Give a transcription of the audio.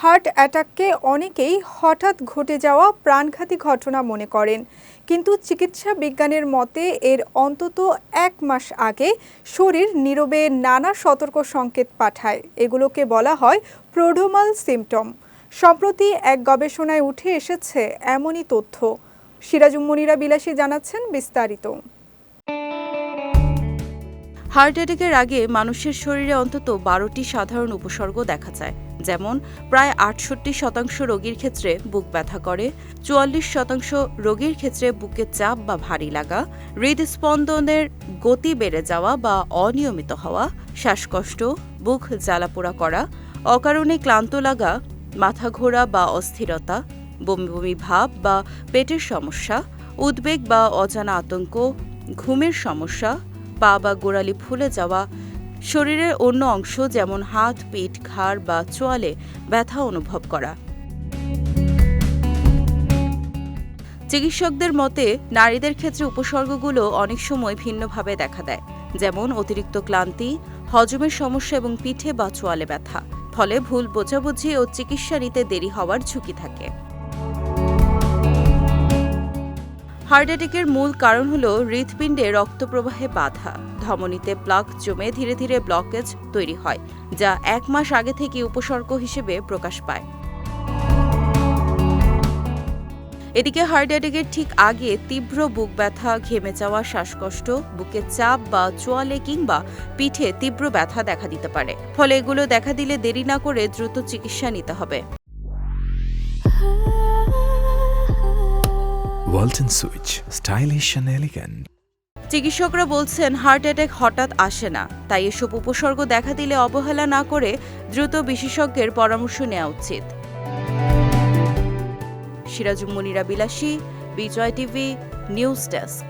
Heart অ্যাটাককে অনেকেই হঠাৎ ঘটে যাওয়া প্রাণঘাতী ঘটনা মনে করেন। কিন্তু চিকিৎসা বিজ্ঞানের মতে এর অন্তত এক মাস আগে শরীর নীরবে নানা সতর্ক সংকেত পাঠায়। এগুলোকে বলা হয় প্রোডোমাল সিমটম। সম্প্রতি এক গবেষণায় উঠে এসেছে এমনই তথ্য। সিরাজুম সিরাজুম্মনিরা বিলাসী জানাচ্ছেন বিস্তারিত। হার্ট অ্যাটাকের আগে মানুষের শরীরে অন্তত বারোটি সাধারণ উপসর্গ দেখা যায়, যেমন প্রায় আটষট্টি শতাংশ রোগীর ক্ষেত্রে বুক ব্যথা করে, চুয়াল্লিশ শতাংশ রোগীর ক্ষেত্রে বুকে চাপ বা ভারী লাগা, হৃদস্পন্দনের গতি বেড়ে যাওয়া বা অনিয়মিত হওয়া, শ্বাসকষ্ট, বুক জ্বালাপোড়া করা, অকারণে ক্লান্ত লাগা, মাথা ঘোরা বা অস্থিরতা বমি বমি ভাব বা পেটের সমস্যা, উদ্বেগ বা অজানা আতঙ্ক, ঘুমের সমস্যা পা বা গোড়ালি ফুলে যাওয়া, শরীরের অন্য অংশ যেমন হাত, পিঠ, ঘাড় বা চোয়ালে ব্যথা অনুভব করা। চিকিৎসকদের মতে, নারীদের ক্ষেত্রে উপসর্গগুলো অনেক সময় ভিন্নভাবে দেখা দেয়, যেমন অতিরিক্ত ক্লান্তি, হজমের সমস্যা এবং পিঠে বা চোয়ালে ব্যথা। ফলে ভুল বোঝাবুঝি ও চিকিৎসা নিতে দেরি হওয়ার ঝুঁকি থাকে। হার্ট অ্যাটাকের মূল কারণ হল হৃৎপিণ্ডে রক্ত প্রবাহে বাধা। ধমনীতে প্লাক জমে ধীরে ধীরে ব্লকেজ তৈরি হয়, যা এক মাস আগে থেকে উপসর্গ হিসেবে প্রকাশ পায়। এদিকে হার্ট অ্যাটাকের ঠিক আগে তীব্র বুক ব্যথা, ঘেমে যাওয়া, শ্বাসকষ্ট, বুকে চাপ বা চোয়ালে কিংবা পিঠে তীব্র ব্যথা দেখা দিতে পারে। ফলে এগুলো দেখা দিলে দেরি না করে দ্রুত চিকিৎসা নিতে হবে। Walton switch, stylish and elegant চিকিৎসকরা বলছেন, হার্ট অ্যাটাক হঠাৎ আসে না। তাই এসব উপসর্গ দেখা দিলে অবহেলা না করে দ্রুত বিশেষজ্ঞের পরামর্শ নেওয়া উচিত। সিরাজুম মনিরা বিলাসী, বিজয় টিভি, নিউজ ডেস্ক।